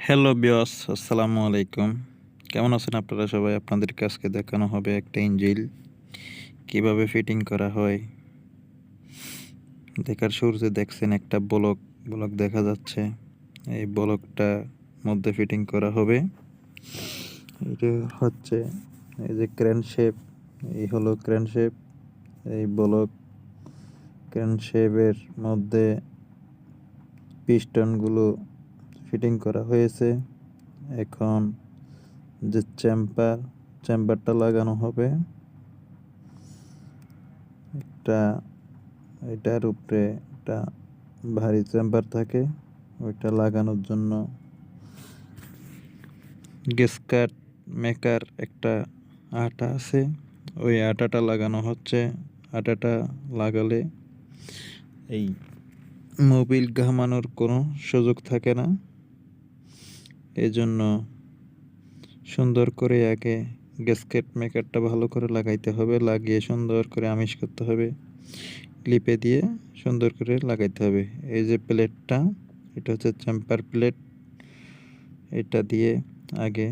Hello বিয়স আসসালামু আলাইকুম কেমন আছেন আপনারা সবাই? আপনাদের কাছকে দেখানো হবে একটা ইঞ্জিল। কীভাবে ফিটিং করা হয়? দেখার শুরুতে দেখছেন একটা ব্লক। ব্লক দেখা যাচ্ছে। এই ব্লকটা মধ্যে ফিটিং করা হবে। এটা হচ্ছে এই যে ক্রেন শেপ এই হলো ক্রেন শেপ এই ব্লক ক্রেন শেপের মধ্যে পিস্টনগুলো ফিটিং করা হয়েছে। এখন যে চেম্বার, চেম্বারটা লাগানো হবে। একটা, এটার উপরে একটা ভারী চেম্বার থাকে। ওইটা লাগানোর জন্য গেসকাট মেকার একটা আটা আছে। ওই আটাটা লাগানো হচ্ছে। আটাটা লাগালে এই মোবিল ঘামানোর কোনো সুযোগ থাকে না। এজন্য সুন্দর করে আগে গ্যাসকেট মেকারটা ভালো করে লাগাইতে হবে, লাগিয়ে সুন্দর করে আমিষ করতে হবে। ক্লিপে দিয়ে সুন্দর করে লাগাইতে হবে। এই যে প্লেটটা এটা হচ্ছে চ্যাম্পার প্লেট এটা দিয়ে আগে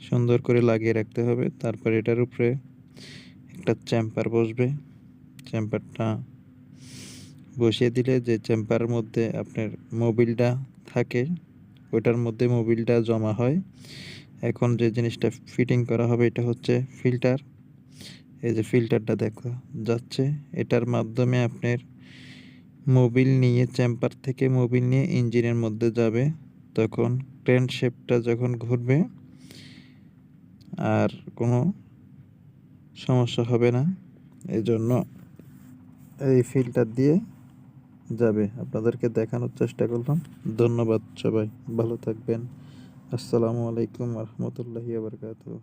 সুন্দর করে লাগিয়ে রাখতে হবে। তারপর এটার উপরে একটা চ্যাম্পার বসবে। চ্যাম্পারটা বসিয়ে দিলে যে চেম্বারের মধ্যে আপনার মোবিলটা থাকে ওইটার মধ্যে মোবিলটা জমা হয়। এখন যে জিনিসটা ফিটিং করা হবে, এটা হচ্ছে ফিল্টার এই যে ফিল্টারটা দেখা, যাচ্ছে। এটার মাধ্যমে আপনার মোবিল নিয়ে চেম্বার থেকে মোবিল নিয়ে ইঞ্জিনের মধ্যে যাবে। তখন ট্রেন শেপটা যখন ঘুরবে, আর কোনো সমস্যা হবে না। এই জন্য এই ফিল্টার দিয়ে যাবে। আপনাদেরকে দেখানোর চেষ্টা করলাম। ধন্যবাদ সবাই। ভালো থাকবেন। আসসালামু আলাইকুম রহমতুল্লাহি আবরকাত